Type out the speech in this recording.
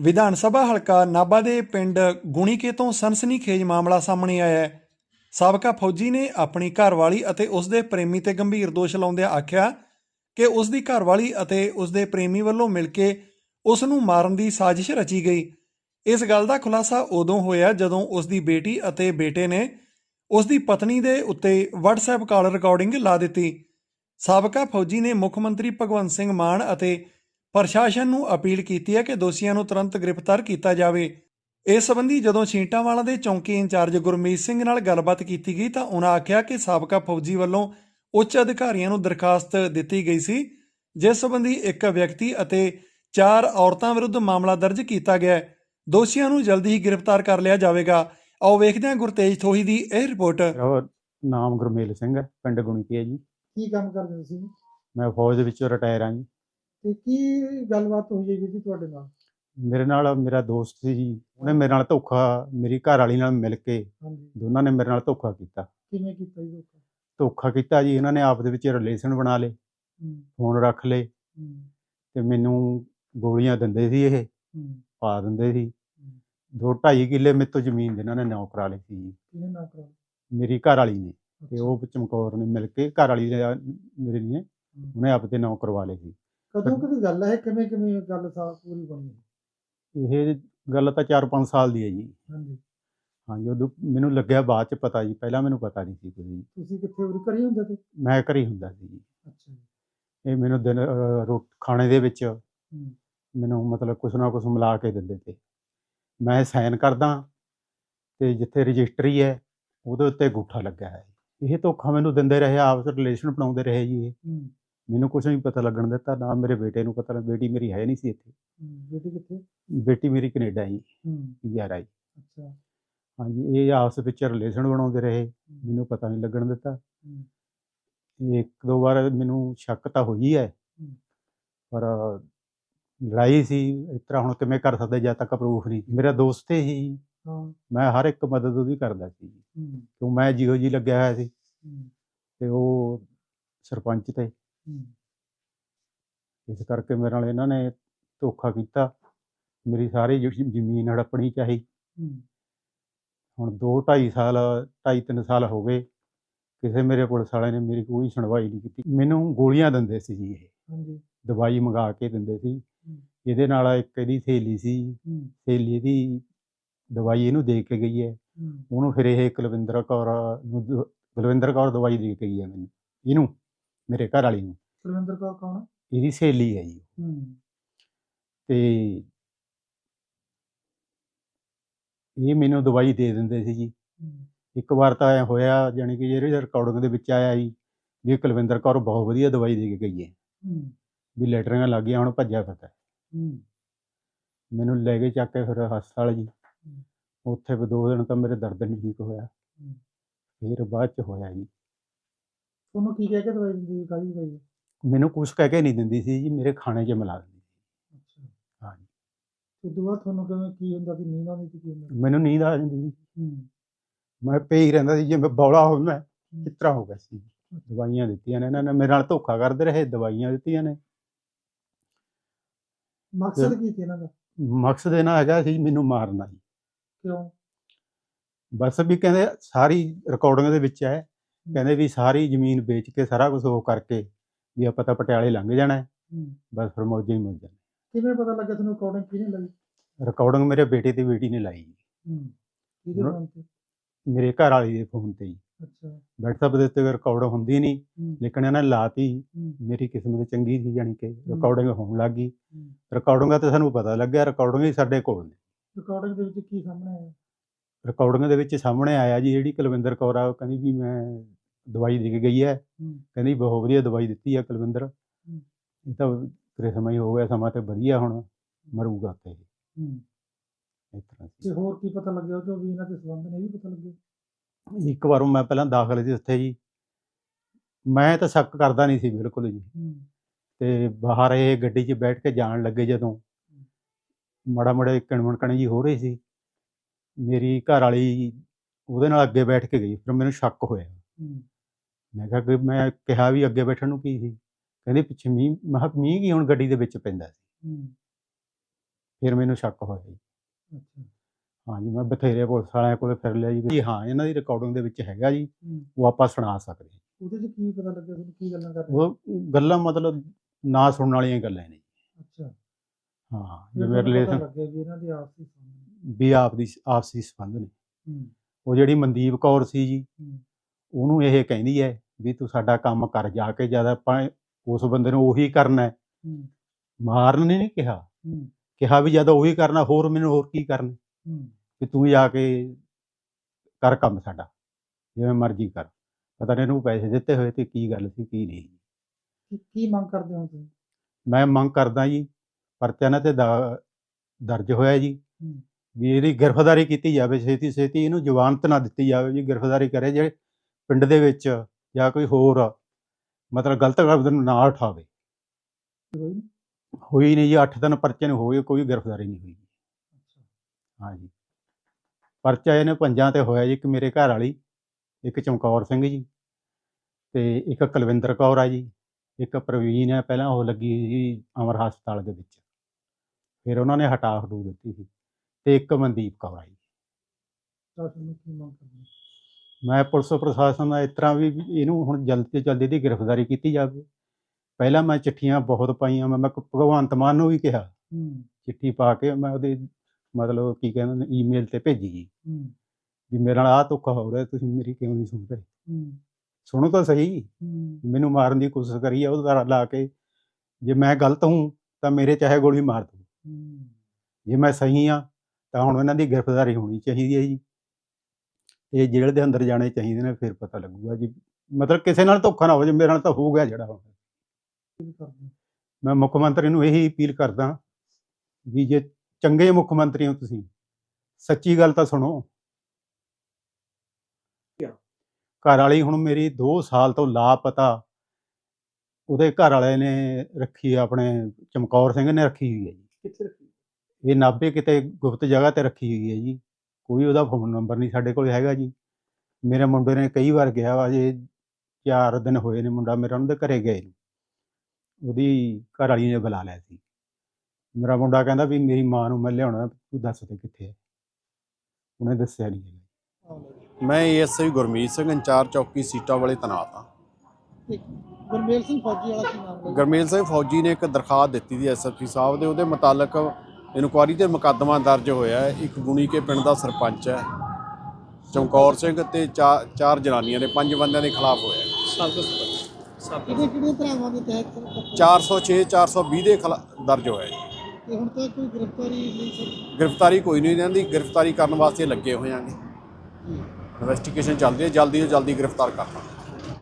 ਵਿਧਾਨ ਸਭਾ ਹਲਕਾ ਨਾਭਾ ਦੇ ਪਿੰਡ ਗੁਣੀਕੇ ਤੋਂ ਸਨਸਨੀਖੇਜ ਮਾਮਲਾ ਸਾਹਮਣੇ ਆਇਆ ਹੈ। ਸਾਬਕਾ ਫੌਜੀ ਨੇ ਆਪਣੀ ਘਰਵਾਲੀ ਅਤੇ ਉਸ ਦੇ ਪ੍ਰੇਮੀ ਤੇ ਗੰਭੀਰ ਦੋਸ਼ ਲਾਉਂਦਿਆਂ ਆਖਿਆ ਕਿ ਉਸ ਦੀ ਘਰਵਾਲੀ ਅਤੇ ਉਸ ਦੇ ਪ੍ਰੇਮੀ ਵੱਲੋਂ ਮਿਲ ਕੇ ਉਸ ਨੂੰ ਮਾਰਨ ਦੀ ਸਾਜ਼ਿਸ਼ ਰਚੀ ਗਈ। ਇਸ ਗੱਲ ਦਾ ਖੁਲਾਸਾ ਉਦੋਂ ਹੋਇਆ ਜਦੋਂ ਉਸ ਦੀ ਬੇਟੀ ਅਤੇ ਬੇਟੇ ਨੇ ਉਸ ਦੀ ਪਤਨੀ ਦੇ ਉੱਤੇ WhatsApp ਕਾਲ ਰਿਕਾਰਡਿੰਗ ਲਾ ਦਿੱਤੀ। ਸਾਬਕਾ ਫੌਜੀ ਨੇ ਮੁੱਖ ਮੰਤਰੀ ਭਗਵੰਤ ਸਿੰਘ ਮਾਨ ਅਤੇ ਪ੍ਰਸ਼ਾਸਨ ਨੂੰ ਅਪੀਲ ਕੀਤੀ ਹੈ ਕਿ ਦੋਸ਼ੀਆਂ ਨੂੰ ਤੁਰੰਤ ਗ੍ਰਿਫਤਾਰ ਕੀਤਾ ਜਾਵੇ। ਇਸ ਸੰਬੰਧੀ ਜਦੋਂ ਛੀਂਟਾਂਵਾਲਾ ਦੇ ਚੌਂਕੀ ਇੰਚਾਰਜ ਗੁਰਮੀਤ ਸਿੰਘ ਨਾਲ ਗੱਲਬਾਤ ਕੀਤੀ ਗਈ ਤਾਂ ਉਹਨਾਂ ਆਖਿਆ ਕਿ ਸਾਬਕਾ ਫੌਜੀ ਵੱਲੋਂ ਉੱਚ ਅਧਿਕਾਰੀਆਂ ਨੂੰ ਦਰਖਾਸਤ ਦਿੱਤੀ ਗਈ ਸੀ ਜਿਸ ਸੰਬੰਧੀ ਇੱਕ ਵਿਅਕਤੀ ਅਤੇ ਚਾਰ ਔਰਤਾਂ ਵਿਰੁੱਧ ਮਾਮਲਾ ਦਰਜ ਕੀਤਾ ਗਿਆ ਹੈ। ਦੋਸ਼ੀਆਂ ਨੂੰ ਜਲਦੀ ਹੀ ਗ੍ਰਿਫਤਾਰ ਕਰ ਲਿਆ ਜਾਵੇਗਾ। ਆਓ ਵੇਖਦੇ ਹਾਂ ਗੁਰਤੇਜ ਥੋਹੀ ਦੀ ਇਹ ਰਿਪੋਰਟ। ਨਾਮ ਗੁਰਮੇਲ ਸਿੰਘ ਹੈ ਪਿੰਡ ਗੁਣੀਕੀ ਹੈ ਜੀ। ਕੀ ਕੰਮ ਕਰਦੇ ਤੁਸੀਂ? ਮੈਂ ਫੌਜ ਦੇ ਵਿੱਚੋਂ ਰਿਟਾਇਰ ਹਾਂ ਜੀ। ਤੇ ਕੀ ਗੱਲਬਾਤ ਹੋਈ ਹੈ ਵੀਰ ਜੀ ਤੁਹਾਡੇ ਨਾਲ? ਮੇਰੇ ਨਾਲ ਮੇਰਾ ਦੋਸਤ ਸੀ ਜੀ ਉਹਨੇ ਮੇਰੇ ਨਾਲ ਧੋਖਾ ਮੇਰੀ ਘਰ ਵਾਲੀ ਨਾਲ ਮਿਲ ਕੇ ਹਾਂਜੀ। ਦੋਨਾਂ ਨੇ ਮੇਰੇ ਨਾਲ ਧੋਖਾ ਕੀਤਾ। ਕਿਵੇਂ ਕੀਤਾ ਜੀ ਧੋਖਾ? ਧੋਖਾ ਕੀਤਾ ਜੀ ਇਹਨਾਂ ਨੇ ਆਪ ਦੇ ਵਿੱਚ ਰਿਲੇਸ਼ਨ ਬਣਾ ਲਏ ਹੂੰ। ਫੋਨ ਰੱਖ ਲਏ ਹੂੰ। ਤੇ ਮੈਨੂੰ ਗੋਲੀਆਂ ਦਿੰਦੇ ਸੀ ਇਹ ਹੂੰ। ਪਾ ਦਿੰਦੇ ਸੀ। ਦੋ ਢਾਈ ਕਿੱਲੇ ਮੇਰੇ ਤੋਂ ਜ਼ਮੀਨ ਦੇ ਇਹਨਾਂ ਨੇ ਨੌ ਕਰਾ ਲਈ ਸੀ ਜੀ। ਕਿਹਨੇ ਨਾ ਕਰਾ ਮੇਰੀ ਘਰ ਵਾਲੀ ਨੇ ਤੇ ਉਹ ਚਮਕੌਰ ਨੇ ਮਿਲ ਕੇ ਘਰ ਵਾਲੀ ਨੇ ਮੇਰੇ ਨੇ ਉਹਨੇ ਆਪ ਤੇ ਨੌ ਕਰਵਾ ਲਏ ਸੀ। ਕਦੋਂ ਕਦੀ ਗੱਲ ਹੈ ਕਿਵੇਂ ਕਿਵੇਂ ਗੱਲ ਸਾਫ਼ ਪੂਰੀ ਬਣੀ? ਇਹ ਗੱਲ ਤਾਂ 4-5 ਸਾਲ ਦੀ ਹੈ ਜੀ। ਹਾਂਜੀ। ਹਾਂਜੀ ਉਦੋਂ ਮੈਨੂੰ ਲੱਗਿਆ ਬਾਅਦ ਚ ਪਤਾ ਜੀ ਪਹਿਲਾਂ ਮੈਨੂੰ ਪਤਾ ਨਹੀਂ ਸੀ ਕੁਝ ਜੀ। ਤੁਸੀਂ ਕਿੱਥੇ ਉਰੀ ਕਰੀ ਹੁੰਦੇ ਤੇ? ਮੈਂ ਘਰੇ ਹੁੰਦਾ ਸੀ ਜੀ। ਅੱਛਾ ਜੀ। ਇਹ ਮੈਨੂੰ ਦਿਨ ਅਹ, ਰੋ ਖਾਣੇ ਦੇ ਵਿੱਚ ਹੂੰ। ਮੈਨੂੰ ਮਤਲਬ ਕੁਛ ਨਾ ਕੁਛ ਮਿਲਾ ਕੇ ਦਿੰਦੇ ਤੇ। ਮੈਂ ਸਾਈਨ ਕਰਦਾ ਤੇ ਜਿੱਥੇ ਰਜਿਸਟਰੀ ਹੈ ਉਹਦੇ ਉੱਤੇ ਅੰਗੂਠਾ ਲੱਗਾ ਹੈ। ਇਹ ਧੋਖਾ ਮੈਨੂੰ ਦਿੰਦੇ ਰਹੇ ਆਪਸ ਰਿਲੇਸ਼ਨ ਬਣਾਉਂਦੇ ਰਹੇ ਜੀ ਇਹ। ਹੂੰ। ਮੈਨੂੰ ਕੁਛ ਨਹੀਂ ਪਤਾ ਲੱਗਣ ਦਿੱਤਾ ਨਾ ਮੇਰੇ ਬੇਟੇ ਨੂੰ ਪਤਾ ਲੱਗ ਬੇਟੀ ਮੇਰੀ ਹੈ ਨਹੀਂ ਸੀ ਇੱਥੇ। ਬੇਟੀ ਕਿੱਥੇ? ਬੇਟੀ ਮੇਰੀ ਕੈਨੇਡਾ ਹੀ ਹੂੰ। ਪੀਆਰ ਆਈ। ਅੱਛਾ। ਹਾਂਜੀ ਇਹ ਆਪਸ ਵਿੱਚ ਰਿਲੇਸ਼ਨ ਬਣਾਉਂਦੇ ਰਹੇ ਮੈਨੂੰ ਪਤਾ ਨਹੀਂ ਲੱਗਣ ਦਿੱਤਾ। ਹੂੰ। ਇਹ ਇੱਕ ਦੋ ਵਾਰ ਮੈਨੂੰ ਸ਼ੱਕ ਤਾਂ ਹੋਈ ਹੈ ਹੂੰ। ਪਰ ਲੜਾਈ ਸੀ ਇਸ ਤਰ੍ਹਾਂ ਹੁਣ ਕਿਵੇਂ ਕਰ ਸਕਦੇ ਜਦ ਤੱਕ ਪ੍ਰੂਫ ਨਹੀਂ ਮੇਰਾ ਦੋਸਤ ਹੀ ਹਾਂ। ਮੈਂ ਹਰ ਇੱਕ ਮਦਦ ਉਹਦੀ ਕਰਦਾ ਸੀ। ਹੂੰ। ਕਿਉਂ ਮੈਂ ਜੀਓ ਜੀ ਲੱਗਿਆ ਹੋਇਆ ਸੀ। ਹੂੰ। ਤੇ ਉਹ ਸਰਪੰਚ ਤੇ ਇਸ ਕਰਕੇ ਮੇਰੇ ਨਾਲ ਇਹਨਾਂ ਨੇ ਧੋਖਾ ਕੀਤਾ। ਮੇਰੀ ਸਾਰੀ ਜ਼ਮੀਨ ਹੜੱਪਣੀ ਚਾਹੀ। ਹੁਣ 2 2.5 ਸਾਲ 2.5 3 ਸਾਲ ਹੋ ਗਏ। ਕਿਸੇ ਮੇਰੇ ਪੁਲਿਸ ਵਾਲੇ ਨੇ ਮੇਰੀ ਕੋਈ ਸੁਣਵਾਈ ਨਹੀਂ ਕੀਤੀ। ਮੈਨੂੰ ਗੋਲੀਆਂ ਦਿੰਦੇ ਸੀ ਜੀ ਇਹ। ਹਾਂਜੀ। ਦਵਾਈ ਮੰਗਾ ਕੇ ਦਿੰਦੇ ਸੀ। ਇਹਦੇ ਨਾਲ ਇੱਕ ਇਹਦੀ ਸਹੇਲੀ ਸੀ। ਸਹੇਲੀ ਇਹਦੀ ਦਵਾਈ ਇਹਨੂੰ ਦੇ ਕੇ ਗਈ ਹੈ। ਉਹਨੂੰ ਫਿਰ ਇਹ ਕੁਲਵਿੰਦਰ ਕੌਰ ਨੂੰ ਦ- ਕੁਲਵਿੰਦਰ ਕੌਰ ਦਵਾਈ ਦੇ ਕੇ ਗਈ ਹੈ ਮੈਨੂੰ। ਇਹਨੂੰ। ਮੇਰੇ ਘਰ ਵਾਲੀ ਨੂੰ। ਕੁਲਵਿੰਦਰ ਕੌਰ ਕੌਣ ਹੈ? ਇਹਦੀ ਸਹੇਲੀ ਹੈ ਜੀ ਹੂੰ। ਤੇ ਇਹ ਮੈਨੂੰ ਦਵਾਈ ਦੇ ਦਿੰਦੇ ਸੀ ਜੀ। ਹੂੰ। ਇੱਕ ਵਾਰ ਤਾਂ ਐ ਹੋਇਆ ਜਾਣੀ ਕਿ ਜਿਹੜੀ ਰਿਕਾਰਡਿੰਗ ਦੇ ਵਿੱਚ ਆਇਆ ਜੀ ਵੀ ਇਹ ਕੁਲਵਿੰਦਰ ਕੌਰ ਬਹੁਤ ਵਧੀਆ ਦਵਾਈ ਦੇ ਕੇ ਗਈ ਹੈ। ਹੂੰ। ਵੀ ਲੈਟਰਿੰਗਾਂ ਲੱਗ ਗਈਆਂ ਹੁਣ ਭੱਜਿਆ ਫਿਰਦਾ। ਹੂੰ। ਮੈਨੂੰ ਲੈ ਕੇ ਚੱਕ ਕੇ ਫਿਰ ਹਸਪਤਾਲ ਜੀ। ਉੱਥੇ ਵੀ ਦੋ ਦਿਨ ਤਾਂ ਮੇਰੇ ਦਰਦ ਨਹੀਂ ਠੀਕ ਹੋਇਆ। ਫਿਰ ਬਾਅਦ ਚ ਹੋਇਆ ਜੀ। ਤੁਹਾਨੂੰ ਕੀ ਕਹਿ ਕੇ ਦਵਾਈ ਦਿੰਦੀ ਕਾਹਦੀ ਦਵਾਈ? ਮੈਨੂੰ ਕੁਛ ਕਹਿ ਕੇ ਨਹੀਂ ਦਿੰਦੀ ਸੀ ਜੀ ਮੇਰੇ ਖਾਣੇ 'ਚ ਮਿਲਾ ਦਿੰਦੀ ਸੀ। ਅੱਛਾ। ਹਾਂਜੀ ਤੇ ਦੁਆ ਤੁਹਾਨੂੰ ਕਿਵੇਂ ਕੀ ਹੁੰਦਾ ਸੀ ਨੀਂਦ ਆਉਂਦੀ ਸੀ ਕੀ ਹੁੰਦਾ ਸੀ? ਮੈਨੂੰ ਨੀਂਦ ਆ ਜਾਂਦੀ ਸੀ। ਹੂੰ। ਮੈਂ ਪਈ ਹੀ ਰਹਿੰਦਾ ਸੀ ਜਿਵੇਂ ਬੌਲਾ ਹੋ ਮੈਂ ਕਿਸ ਤਰ੍ਹਾਂ ਹੋ ਗਿਆ ਸੀ। ਦਵਾਈਆਂ ਦਿੱਤੀਆਂ ਨੇ ਇਹਨਾਂ ਨੇ ਮੇਰੇ ਨਾਲ ਧੋਖਾ ਕਰਦੇ ਰਹੇ ਦਵਾਈਆਂ ਦਿੱਤੀਆਂ ਨੇ। ਮਕਸਦ ਕੀ ਸੀ ਇਹਨਾਂ ਦਾ? ਮਕਸਦ ਇਹਨਾਂ ਹੈਗਾ ਸੀ ਮੈਨੂੰ ਮਾਰਨਾ ਜੀ। ਕਿਉਂ? ਬਸ ਵੀ ਕਹਿੰਦੇ ਸਾਰੀ ਰਿਕਾਰਡਿੰਗ ਦੇ ਵਿੱਚ ਹੈ ਕਹਿੰਦੇ ਵੀ ਸਾਰੀ ਜ਼ਮੀਨ ਵੇਚ ਕੇ ਸਾਰਾ ਕੁਝ ਉਹ ਕਰਕੇ ਵੀ ਆਪਾਂ ਤਾਂ ਪਟਿਆਲੇ ਲੰਘ ਜਾਣਾ ਹੈ, ਬਸ ਫਿਰ ਮੌਜਾਂ ਹੀ ਮੌਜਾਂ ਕਿਵੇਂ ਪਤਾ ਲੱਗਾ ਤੁਹਾਨੂੰ ਅਕਾਊਂਟਿੰਗ ਕਿਹਨੇ ਲਈ? ਰਿਕਾਰਡਿੰਗ ਮੇਰੇ ਬੇਟੇ ਤੇ ਬੇਟੀ ਨੇ ਲਾਈ। ਕਿਹਦੇ ਤੇ? ਮੇਰੇ ਘਰ ਵਾਲੀ ਦੇ ਫੋਨ ਤੇ ਅੱਛਾ। WhatsApp ਦੇ ਉੱਤੇ ਰਿਕਾਰਡ ਹੁੰਦੀ ਨਹੀਂ ਲੇਕਿਨ ਇਹਨਾਂ ਲਾਤੀ। ਮੇਰੀ ਕਿਸਮਤ ਚੰਗੀ ਸੀ ਜਾਣੀ ਕਿ ਰਿਕਾਰਡਿੰਗ ਹੋਣ ਲੱਗ ਗਈ। ਰਿਕਾਰਡਿੰਗਾਂ ਤੇ ਸਾਨੂੰ ਪਤਾ ਲੱਗਿਆ ਰਿਕਾਰਡਿੰਗ ਹੀ ਸਾਡੇ ਕੋਲ ਨੇ। ਰਿਕਾਰਡਿੰਗ ਦੇ ਵਿੱਚ ਕੀ ਸਾਹਮਣੇ ਆਇਆ? ਰਿਕਾਰਡਿੰਗ ਦੇ ਵਿੱਚ ਸਾਹਮਣੇ ਆਇਆ ਜੀ ਜਿਹੜੀ ਕੁਲਵਿੰਦਰ ਕੌਰ ਆ ਉਹ ਕਹਿੰਦੀ ਵੀ ਮੈਂ ਦਵਾਈ ਦੇ ਕੇ ਗਈ ਹੈ। ਹੂੰ। ਕਹਿੰਦੀ ਬਹੁਤ ਵਧੀਆ ਦਵਾਈ ਦਿੱਤੀ ਆ ਕੁਲਵਿੰਦਰ। ਇਹ ਤਾਂ ਹੀ ਹੋ ਗਿਆ ਸਮਾਂ ਤੇ ਵਧੀਆ ਹੁਣ ਮਰੂਗਾ ਤੇ ਹੂੰ। ਇਸ ਤਰ੍ਹਾਂ ਤੇ ਸੀ ਹੋਰ ਕੀ ਪਤਾ ਲੱਗਿਆ ਉਹ 'ਚੋਂ ਵੀ ਇਹਨਾਂ ਦੇ ਸੰਬੰਧ ਨੇ ਇਹ ਵੀ ਪਤਾ ਲੱਗਿਆ? ਇੱਕ ਵਾਰ ਮੈਂ ਪਹਿਲਾਂ ਦਾਖਲ ਸੀ ਉੱਥੇ ਜੀ। ਮੈਂ ਤਾਂ ਸ਼ੱਕ ਕਰਦਾ ਨਹੀਂ ਸੀ ਬਿਲਕੁਲ ਜੀ। ਹੂੰ। ਤੇ ਬਾਹਰ ਇਹ ਗੱਡੀ 'ਚ ਬੈਠ ਕੇ ਜਾਣ ਲੱਗੇ ਜਦੋਂ। ਮਾੜਾ ਮਾੜਾ ਕਣਮਣ ਕਣ ਜੀ ਹੋ ਰਹੀ ਸੀ। ਮੇਰੀ ਘਰ ਵਾਲੀ ਉਹਦੇ ਨਾਲ ਅੱਗੇ ਬੈਠ ਕੇ ਗਈ ਫਿਰ ਮੈਨੂੰ ਸ਼ੱਕ ਹੋਇਆ। ਹੂੰ। ਮੈਂ ਕਿਹਾ ਕਿ ਮੈਂ ਕਿਹਾ ਵੀ ਅੱਗੇ ਬੈਠਣ ਨੂੰ ਕੀ ਸੀ? ਕਹਿੰਦੇ ਪਿੱਛੇ ਮੀਂਹ ਮੈਂ ਕਿਹਾ ਮੀਂਹ ਕੀ ਹੁਣ ਗੱਡੀ ਦੇ ਵਿੱਚ ਪੈਂਦਾ ਸੀ। ਫਿਰ ਮੈਨੂੰ ਸ਼ੱਕ ਹੋਇਆ ਜੀ। ਹਾਂਜੀ ਮੈਂ ਬਥੇਰੇ ਪੁਲਿਸ ਵਾਲਿਆਂ ਕੋਲ ਫਿਰ ਲਿਆ ਜੀ ਹਾਂ ਇਹਨਾਂ ਦੀ ਰਿਕਾਰਡਿੰਗ ਦੇ ਵਿੱਚ ਹੈਗਾ ਜੀ। ਉਹ ਆਪਾਂ ਸੁਣਾ ਸਕਦੇ ਹਾਂ। ਉਹਦੇ ਚ ਕੀ ਪਤਾ ਲੱਗਿਆ ਤੁਹਾਨੂੰ? ਕੀ ਗੱਲਾਂ ਕਰ ਰਹੇ ਉਹ ਗੱਲਾਂ ਮਤਲਬ ਨਾ ਸੁਣਨ ਵਾਲੀਆਂ ਗੱਲਾਂ ਨੇ ਅੱਛਾ। ਹਾਂ ਜਿਵੇਂ ਰਿਲੇਸ਼ਨ ਵੀ ਇਹਨਾਂ ਦੀ ਆਪਸੀ ਸੰਬੰਧ ਵੀ ਆਪ ਦੀ ਆਪਸੀ ਸੰਬੰਧ ਨੇ। ਉਹ ਜਿਹੜੀ ਮਨਦੀਪ ਕੌਰ ਸੀ ਜੀ ਉਹਨੂੰ ਇਹ ਕਹਿੰਦੀ ਹੈ ਵੀ ਤੂੰ ਸਾਡਾ ਕੰਮ ਕਰ ਜਾ ਕੇ ਜਦ ਆਪਾਂ ਉਸ ਬੰਦੇ ਨੂੰ ਉਹੀ ਕਰਨਾ ਹੈ। ਮਾਰਨ ਨੇ ਨਹੀਂ ਕਿਹਾ? ਕਿਹਾ ਵੀ ਜਦ ਉਹੀ ਕਰਨਾ ਹੋਰ ਮੈਨੂੰ ਹੋਰ ਕੀ ਕਰਨਾ? ਵੀ ਤੂੰ ਜਾ ਕੇ ਕਰ ਕੰਮ ਸਾਡਾ ਜਿਵੇਂ ਮਰਜ਼ੀ ਕਰ। ਪਤਾ ਨਹੀਂ ਇਹਨੂੰ ਪੈਸੇ ਦਿੱਤੇ ਹੋਏ ਤੇ ਕੀ ਗੱਲ ਸੀ ਕੀ ਨਹੀਂ। ਕੀ ਕੀ ਮੰਗ ਕਰਦੇ ਹੋ ਤੁਸੀਂ? ਮੈਂ ਮੰਗ ਕਰਦਾ ਜੀ ਪਰਚਾ ਇਹਨਾਂ ਤੇ ਦਾ- ਦਰਜ ਹੋਇਆ ਜੀ। ਵੀ ਇਹਦੀ ਗ੍ਰਿਫਤਾਰੀ ਕੀਤੀ ਜਾਵੇ ਛੇਤੀ ਛੇਤੀ ਇਹਨੂੰ ਜ਼ਮਾਨਤ ਨਾ ਦਿੱਤੀ ਜਾਵੇ ਜੀ ਗ੍ਰਿਫਤਾਰੀ ਕਰੇ ਜਿਹੜੇ ਪਿੰਡ ਦੇ ਵਿੱਚ ਜਾਂ ਕੋਈ ਹੋਰ, ਮਤਲਬ ਗਲਤ ਗੱਲ ਨਾ ਉਠਾਵੇ ਹੋਈ ਨਹੀਂ ਜੀ 8 ਦਿਨ ਪਰਚੇ ਨੂੰ ਹੋਏ, ਕੋਈ ਗ੍ਰਿਫਤਾਰੀ ਨਹੀਂ ਹੋਈ। ਹਾਂਜੀ। ਪਰਚਾ ਇਹਨੇ ਪੰਜਾਂ ਤੇ ਹੋਇਆ ਜੀ, ਇੱਕ ਮੇਰੇ ਘਰ ਵਾਲੀ, ਇੱਕ ਚਮਕੌਰ ਸਿੰਘ ਜੀ ਤੇ ਇੱਕ ਕੁਲਵਿੰਦਰ ਕੌਰ ਆ ਜੀ। ਇੱਕ ਪ੍ਰਵੀਨ ਹੈ ਪਹਿਲਾਂ ਉਹ ਲੱਗੀ ਜੀ ਅਮਰ ਹਸਪਤਾਲ ਦੇ ਵਿੱਚ। ਫਿਰ ਉਹਨਾਂ ਨੇ ਹਟਾ ਹਟੂ ਦਿੱਤੀ ਸੀ ਤੇ ਇੱਕ ਮਨਦੀਪ ਕੌਰ ਆ ਜੀ। ਤਾਂ ਤੁਹਾਨੂੰ ਕੀ ਮੰਗ ਕਰਦੇ ਮੈਂ ਪੁਲਿਸ ਪ੍ਰਸ਼ਾਸਨ ਦਾ ਇਸ ਤਰ੍ਹਾਂ ਵੀ ਇਹਨੂੰ ਹੁਣ ਜਲਦ ਤੋਂ ਜਲਦ ਇਹਦੀ ਗ੍ਰਿਫਤਾਰੀ ਕੀਤੀ ਜਾਵੇ। ਪਹਿਲਾਂ ਮੈਂ ਚਿੱਠੀਆਂ ਬਹੁਤ ਪਾਈਆਂ ਮੈਂ ਮੈਂ ਭਗਵੰਤ ਮਾਨ ਨੂੰ ਵੀ ਕਿਹਾ। ਚਿੱਠੀ ਪਾ ਕੇ ਮੈਂ ਉਹਦੇ ਮਤਲਬ ਕੀ ਕਹਿੰਦੇ ਨੇ ਈਮੇਲ ਤੇ ਭੇਜੀ। ਜੀ ਵੀ ਮੇਰੇ ਨਾਲ ਆਹ ਧੋਖਾ ਹੋ ਰਿਹਾ ਤੁਸੀਂ ਮੇਰੀ ਕਿਉਂ ਨਹੀਂ ਸੁਣ ਰਹੇ? ਸੁਣੋ ਤਾਂ ਸਹੀ। ਮੈਨੂੰ ਮਾਰਨ ਦੀ ਕੋਸ਼ਿਸ਼ ਕਰੀ ਆ ਉਹਦਾ ਲਾ ਕੇ। ਜੇ ਮੈਂ ਗਲਤ ਹੂੰ ਤਾਂ ਮੇਰੇ ਚਾਹੇ ਗੋਲੀ ਮਾਰ ਦੋ ਜੇ ਮੈਂ ਸਹੀ ਆ ਤਾਂ ਹੁਣ ਇਹਨਾਂ ਦੀ ਗ੍ਰਿਫਤਾਰੀ ਹੋਣੀ ਚਾਹੀਦੀ ਹੈ ਜੀ। ਇਹ ਜੇਲ੍ਹ ਦੇ ਅੰਦਰ ਜਾਣੇ ਚਾਹੀਦੇ ਨੇ ਫਿਰ ਪਤਾ ਲੱਗੂਗਾ ਜੀ। ਮਤਲਬ ਕਿਸੇ ਨਾਲ ਧੋਖਾ ਨਾ ਹੋ ਜੇ ਮੇਰੇ ਨਾਲ ਤਾਂ ਹੋ ਗਿਆ ਜਿਹੜਾ ਹੁਣ? ਮੈਂ ਮੁੱਖ ਮੰਤਰੀ ਨੂੰ ਇਹੀ ਅਪੀਲ ਕਰਦਾ ਵੀ ਜੇ ਚੰਗੇ ਮੁੱਖ ਮੰਤਰੀ ਹੋ ਤੁਸੀਂ ਸੱਚੀ ਗੱਲ ਤਾਂ ਸੁਣੋ। ਘਰ ਵਾਲੀ ਹੁਣ ਮੇਰੀ 2 ਸਾਲ ਤੋਂ ਲਾਪਤਾ। ਉਹਦੇ ਘਰ ਵਾਲੇ ਨੇ ਰੱਖੀ ਆਪਣੇ ਚਮਕੌਰ ਸਿੰਘ ਨੇ ਰੱਖੀ ਹੋਈ ਹੈ ਜੀ। ਕਿੱਥੇ ਰੱਖੀ? ਇਹ ਨਾਭੇ ਕਿਤੇ ਗੁਪਤ ਜਗ੍ਹਾ ਤੇ ਰੱਖੀ ਹੋਈ ਹੈ ਜੀ। ਕੋਈ ਉਹਦਾ ਫੋਨ ਨੰਬਰ ਨਹੀਂ ਸਾਡੇ ਕੋਲ ਹੈਗਾ ਜੀ। ਮੇਰੇ ਮੁੰਡੇ ਨੇ ਕਈ ਵਾਰ ਗਿਆ ਵਾ ਜੇ 4 ਦਿਨ ਹੋਏ ਨੇ ਮੁੰਡਾ ਮੇਰਾ ਉਹਨਾਂ ਦੇ ਘਰੇ ਗਏ ਉਹਦੀ ਘਰ ਵਾਲੀ ਨੇ ਬੁਲਾ ਲਿਆ ਸੀ। ਮੇਰਾ ਮੁੰਡਾ ਕਹਿੰਦਾ ਵੀ ਮੇਰੀ ਮਾਂ ਨੂੰ ਮੈਂ ਲਿਆਉਣਾ ਤੂੰ ਦੱਸ ਦੇ ਕਿੱਥੇ ਹੈ? ਉਹਨੇ ਦੱਸਿਆ ਨਹੀਂ। ਮੈਂ ਏਐਸਆਈ ਗੁਰਮੀਤ ਸਿੰਘ ਇੰਚਾਰਜ ਚੌਕੀ ਸੀਟਾਂ ਵਾਲੇ ਤੈਨਾਤ ਹਾਂ। ਗੁਰਮੇਲ ਸਿੰਘ ਫੌਜੀ ਵਾਲਾ ਕੀ ਨਾਮ ਹੈ? ਗਰਮੇਲ ਸਿੰਘ ਫੌਜੀ ਨੇ ਇੱਕ ਦਰਖਾਸਤ ਦਿੱਤੀ ਦੀ ਐਸਐਸਪੀ ਸਾਹਿਬ ਦੇ ਉਹਦੇ ਮੁਤਾਲਕ ਇਨਕੁਆਰੀ ਤੇ ਮੁਕੱਦਮਾ ਦਰਜ ਹੋਇਆ ਹੈ। ਇੱਕ ਗੁਣੀ ਕੇ ਪਿੰਡ ਦਾ ਸਰਪੰਚ ਹੈ। ਚਮਕੌਰ ਸਿੰਘ ਤੇ ਚਾ- ਚਾਰ ਜਨਾਨੀਆਂ ਦੇ ਪੰਜ ਬੰਦਿਆਂ ਦੇ ਖਿਲਾਫ ਹੋਇਆ ਹੈ। ਕਿਹੜੇ ਕਿਹੜੇ ਧਰਾਵਾਂ ਦੇ ਤਹਿਤ ਸਰ 406 420 ਦੇ ਖਿਲਾ- ਦਰਜ ਹੋਇਆ ਹੈ। ਤੇ ਹੁਣ ਤੱਕ ਕੋਈ ਗ੍ਰਿਫਤਾਰੀ ਨਹੀਂ ਸਰ। ਗ੍ਰਿਫਤਾਰੀ ਕੋਈ ਨਹੀਂ ਰਹਿੰਦੀ। ਗ੍ਰਿਫਤਾਰੀ ਕਰਨ ਵਾਸਤੇ ਲੱਗੇ ਹੋਏ ਆਂਗੇ ਇਨਵੈਸਟੀਗੇਸ਼ਨ ਚੱਲਦੀ ਹੈ। ਜਲਦੀ ਤੋਂ ਜਲਦੀ ਗ੍ਰਿਫਤਾਰ ਕਰਨਾ